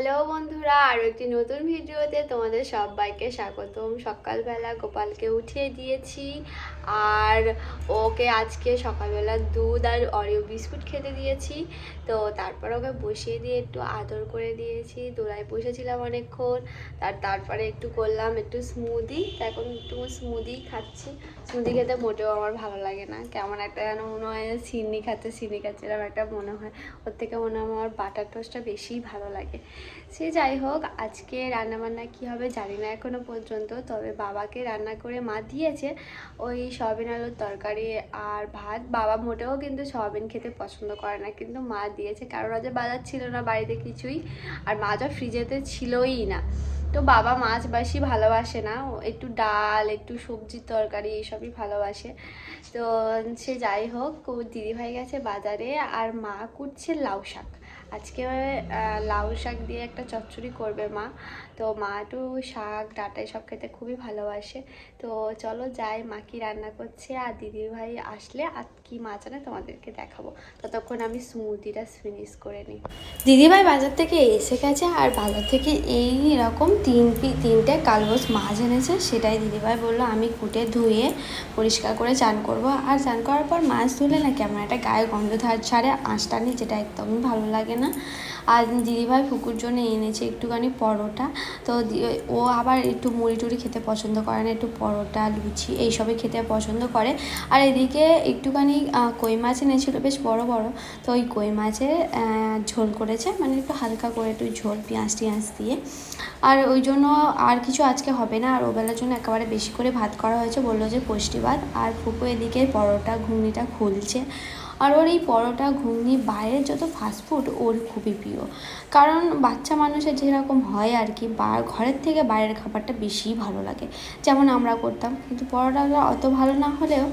Hello বন্ধুরা আরও একটি নতুন ভিডিওতে তোমাদের সবাইকে স্বাগতম। সকালবেলা গোপালকে উঠিয়ে দিয়েছি আর ওকে আজকে সকালবেলা দুধ আর অরিও বিস্কুট খেতে দিয়েছি। তো তারপর ওকে বসিয়ে দিয়ে একটু আদর করে দিয়েছি। দোলায় বসেছিলাম অনেকক্ষণ তার তারপরে একটু করলাম একটু স্মুদি এখন একটু স্মুদি খাচ্ছি। স্মুদি খেতে মোটেও আমার ভালো লাগে না। কেমন একটা যেন মনে হয় সিন্নি খাচ্ছে সিন্নি খাচ্ছে, এরকম একটা মনে হয়। ওর থেকে মনে হয় আমার বাটার টোস্টটা বেশিই ভালো লাগে। সে যাই হোক, আজকে রান্নাবান্না কী হবে জানি না এখনও পর্যন্ত, তবে বাবাকে রান্না করে মা দিয়েছে ওই সয়াবিন আলুর তরকারি আর ভাত। বাবা মোটেও কিন্তু সয়াবিন খেতে পছন্দ করে না, কিন্তু মা দিয়েছে, কারণ আজ বাজার ছিল না বাড়িতে কিছুই, আর মাছ ফ্রিজেতে ছিলই না। তো বাবা মাছ বেশি ভালোবাসে না একটু ডাল, একটু সবজির তরকারি এইসবই ভালোবাসে। তো সে যাই হোক দিদিভাই গেছে বাজারে আর মা কুটছে লাউ শাক। আজকে লাউ শাক দিয়ে একটা চচ্চড়ি করবে মা। তো মা একটু শাক ডাটা সব খেতে খুবই ভালোবাসে। তো চলো যাই, মা কি রান্না করছে? আর দিদিভাই আসলে আর কি মাছ আনে তোমাদেরকে দেখাবো। ততক্ষণ আমি স্মুদিটা ফিনিশ করে নিই। দিদিভাই বাজার থেকে এসে গেছে আর বাজার থেকে এই রকম তিন তিনটে কালবোস মাছ এনেছে, সেটাই দিদিভাই বলল, আমি কুটে ধুয়ে পরিষ্কার করে চান করব। আর চান করার পর মাছ ধুলে না কেমন একটা গায়ে গন্ধ ধার ছাড়ে আঁশটানি যেটা একদমই ভালো লাগে না। আর দিদিভাই ফুকুর জন্য এনেছে একটুখানি পরোটা। তো ও আবার একটু মুড়ি টুড়ি খেতে পছন্দ করে না, একটু পরোটা, লুচি, এইসবই খেতে পছন্দ করে। আর এদিকে একটুখানি কই মাছ এনেছিল বেশ বড় বড়। তো ওই কই আহ, ঝোল করেছে মানে একটু হালকা করে একটু ঝোল পেঁয়াজ টিয়াজ দিয়ে। আর ওই জন্য আর কিছু আজকে হবে না আর ওবেলার জন্য একেবারে বেশি করে ভাত করা হয়েছে বলল যে পুষ্টি ভাত। আর ফুপু এদিকে পরোটা ঘুগনিটা খুলছে। আর ওর এই পরোটা ঘুগনি বাইরের যত ফাস্টফুড ওর খুবই প্রিয়। কারণ বাচ্চা মানুষের যেরকম হয় আর কি বা ঘরের থেকে বাইরের খাবারটা বেশিই ভালো লাগে। যেমন আমরা করতাম কিন্তু পরোটাটা অত ভালো না হলেও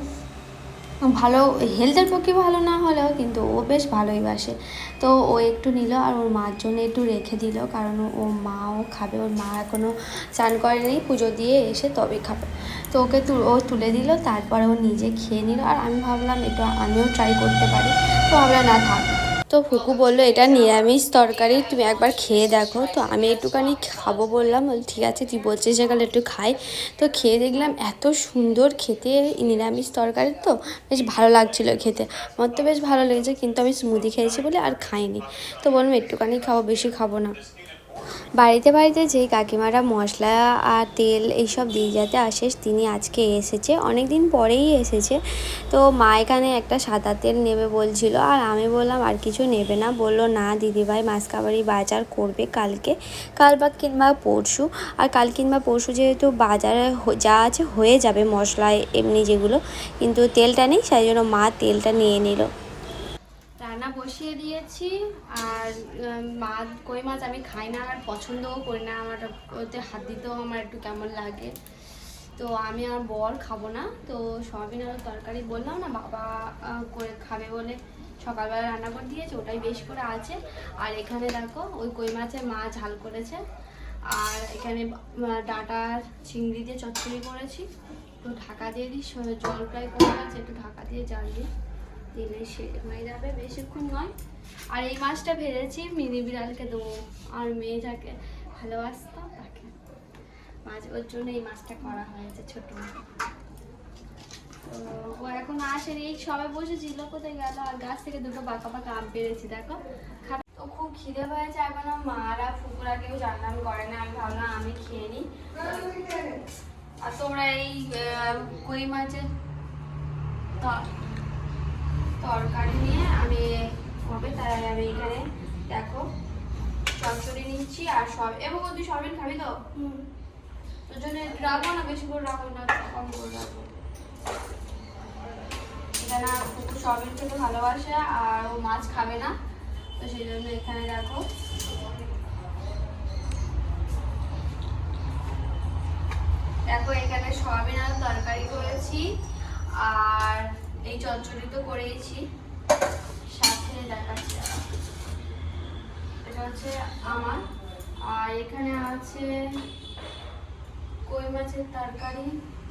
ভালো হেলথের পক্ষে ভালো না হলেও কিন্তু ও বেশ ভালোই বাসে। তো ও একটু নিল আর ওর মার জন্য একটু রেখে দিল, কারণ ও মাও খাবে, ওর মা এখনও চান করেনি পুজো দিয়ে এসে তবে খাবে। তো ওকে ও তুলে দিল, তারপরে ও নিজে খেয়ে নিল। আর আমি ভাবলাম একটু আমিও ট্রাই করতে পারি। তো ভাবলাম না থাক। তো ফুকু বলল, এটা নিরামিষ তরকারি, তুমি একবার খেয়ে দেখো। তো আমি একটুখানি খাব বললাম বল ঠিক আছে, তুই বলছিস সেখানে একটু খাই। তো খেয়ে দেখলাম, এত সুন্দর খেতে নিরামিষ তরকারি তো, বেশ ভালো লাগছিল খেতে। আমার তো বেশ ভালো লেগেছে, কিন্তু আমি স্মুদি খেয়েছি বলে আর খাইনি। তো বললাম, একটুখানি খাব বেশি খাব না। বাড়িতে বাড়িতে যেই কাকিমারা মশলা আর তেল এইসব দিয়ে যেতে আসে, তিনি আজকে এসেছে। অনেক দিন পরেই এসেছে। তো মা এখানে একটা সাদা তেল নেবে বলছিল। আর আমি বললাম, আর কিছু নেবে না। বলল, না দিদিভাই মাসকাবারি বাজার করবে কালকে। কাল বা কিংবা পরশু। আর কাল কিংবা পরশু যেহেতু বাজারে যা আছে হয়ে যাবে মশলা এমনি যেগুলো। কিন্তু তেলটা নেই, সেই জন্য মা তেলটা নিয়ে নিল। রান্না বসিয়ে দিয়েছি আর মাছ কই মাছ আমি খাই না আর পছন্দও করি না। আমার ওতে হাত দিতেও আমার একটু কেমন লাগে। তো আমি আর বর খাব না। তো সয়াবিন আলুর তরকারি বললাম না, বাবা করে খাবে বলে সকালবেলা রান্না করে দিয়েছে, ওটাই বেশ করে আছে। আর এখানে দেখো, ওই কই মাছের মা ঝাল করেছে। আর এখানে ডাঁটার চিংড়ি দিয়ে চচ্চড়ি করেছি। তো ঢাকা দিয়ে দিই জল প্রায় কমে গেছে একটু ঢাকা দিয়ে দিই দিলে হয়ে যাবে বেশিক্ষণ নয়। আর এই মাছটা ভেজেছি মিনি বিড়ালকে দেবো, আর মেয়ে যাকে ভালোবাসতাম তাকে। মাছ ওর জন্য এই মাছটা করা হয়েছে ছোট। ও এখন আসেনি, এই সবাই বসেছিল, কোথায় গেল? আর গাছ থেকে দুটো বাঁকা বাঁকা আম পেরেছি, দেখো। তো খুব খিদে হয়েছে এখন মারা ফুকুরা কেউ রান্নান করে না, আমি ভাবলাম আমি খেয়ে নিই। আর তোমরা এই কই মাছের তরকারি নিয়ে আমি হবে তাই আমি এখানে দেখো চচ্চড়ি নিচ্ছি আর সব এবং তুই সবিন খাবি তো? তোর জন্য রাখব না বেশি করে রাখব না কম করে রাখব এখানে কুকুর সবিন খেতে ভালোবাসে আর ও মাছ খাবে না তো সেই জন্য এখানে রাখো দেখো এখানে সয়াবিন আর তরকারি করেছি আর এই চচ্চড়ি করেইছি সাথে দেখাচ্ছি এটা হচ্ছে আমার। আর এখানে আছে কই মাছের তরকারি?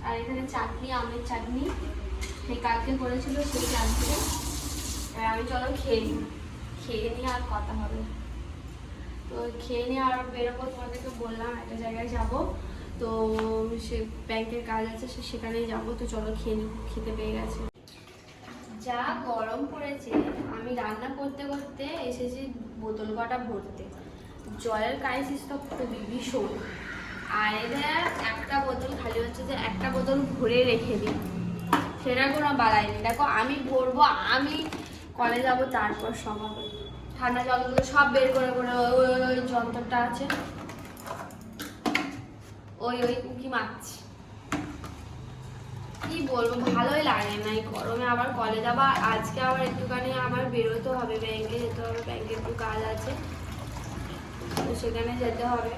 আর এখানে চাটনি, আমের চাটনি। সেই কালকে করেছিল সেই চাটনি। আর আমি চলো খেয়ে নিই। খেয়ে নিই আর কথা হবে। তো খেয়ে নিয়ে আর বেরোবো তোমাদেরকে বললাম একটা জায়গায় যাব। তো সে ব্যাংকের কাজ আছে সেখানেই যাব। তো চলো খেয়ে নিই খেতে পেয়ে গেছে। যা গরম পড়েছে, আমি রান্না করতে করতে এসেছি বোতল কটা ভরতে। জলের ক্রাইসিস তো খুবই ভীষণ। আর এদের একটা বোতল খালি হচ্ছে যে একটা বোতল ভরে রেখে দিই। সেটা কোনো বাড়াই নেই। দেখো, আমি ভরবো, আমি কলে যাব, তারপর সব হবে। ঠান্ডা জলগুলো সব বের করে করে ওই ওই যন্ত্রটা আছে। ওই ওই উকি মাছ বলব, ভালোই লাগে না এই গরমে। আবার কলে যাবা আর আজকে আবার একটুখানি আমার বেরোতে হবে, ব্যাংকে যেতে হবে, ব্যাংকে একটু কাজ আছে। তো সেখানে যেতে হবে।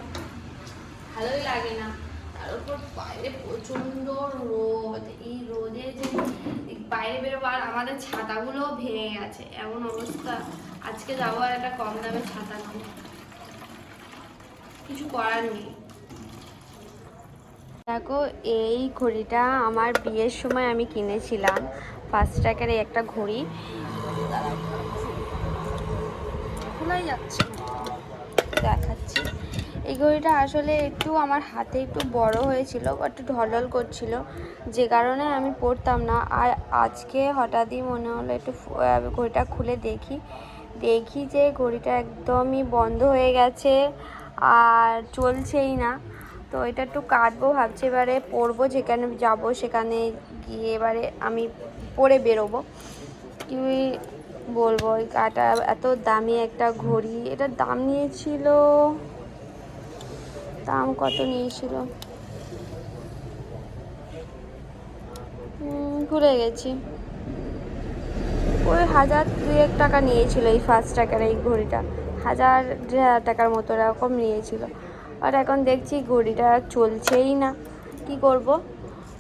ভালোই লাগে না। তার উপর বাইরে প্রচণ্ড রোদ। এই রোদে যে বাইরে বেরোবো আর আমাদের ছাতাগুলো ভেঙে গেছে। এমন অবস্থা। আজকে যাব আর একটা কম দামে ছাতা কিনে কিছু করার নেই। দেখো এই ঘড়িটা আমার বিয়ের সময় আমি কিনেছিলাম। পাঁচ টাকার এই একটা ঘড়ি। খোলাই যাচ্ছে। দেখাচ্ছি। এই ঘড়িটা আসলে একটু আমার হাতে একটু বড় হয়েছিল বা একটু ঢলঢল করছিল। যে কারণে আমি পরতাম না। আর আজকে হঠাৎই মনে হলো একটু ঘড়িটা খুলে দেখি। দেখি যে ঘড়িটা একদমই বন্ধ হয়ে গেছে আর চলছেই না। তো এটা একটু কাটবো, ভাবছি এবারে পরবো, যেখানে যাব সেখানে গিয়ে এবারে আমি পরে বেরোবো। কি বলব, ওই কাটা এত দামি একটা ঘড়ি। এটার দাম নিয়েছিল, দাম কত নিয়েছিল? ভুলে গেছি। ওই হাজার দুয়েক টাকা নিয়েছিল এই ফার্স্ট টাকার এই ঘড়িটা। হাজার টাকার মতো এরকম নিয়েছিল। আর এখন দেখছি ঘড়িটা চলছেই না। কি করব?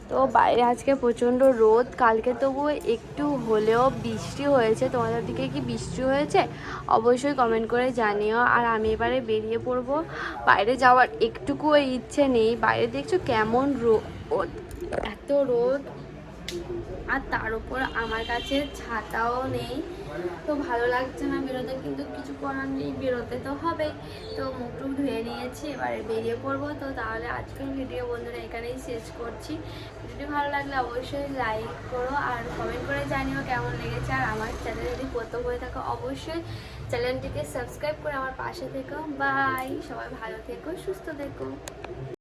তো বাইরে আজকে প্রচণ্ড রোদ। কালকে তবুও একটু হলেও বৃষ্টি হয়েছে। তোমাদের দিকে কি বৃষ্টি হয়েছে? অবশ্যই কমেন্ট করে জানিও। আর আমি এবারে বেরিয়ে পড়ব। বাইরে যাওয়ার একটুকুও ইচ্ছে নেই। বাইরে দেখছ কেমন রোদ এত রোদ। আর তার উপর আমার কাছে ছাতাও নেই। তো ভালো লাগছে না বেরোতে, কিন্তু কিছু করার নেই, বেরোতে তো হবে। তো মুখ টুক ধুয়ে নিয়েছি, এবারে বেরিয়ে পড়ব। তো তাহলে আজকের ভিডিও বন্ধুরা এখানেই শেষ করছি। ভিডিওটি ভালো লাগলে অবশ্যই লাইক করো আর কমেন্ট করে জানিও কেমন লেগেছে। আর আমার চ্যানেল যদি প্রথম হয়ে থাকো, অবশ্যই চ্যানেলটিকে সাবস্ক্রাইব করে আমার পাশে থেকো। বাই সবাই ভালো থেকো, সুস্থ থেকো।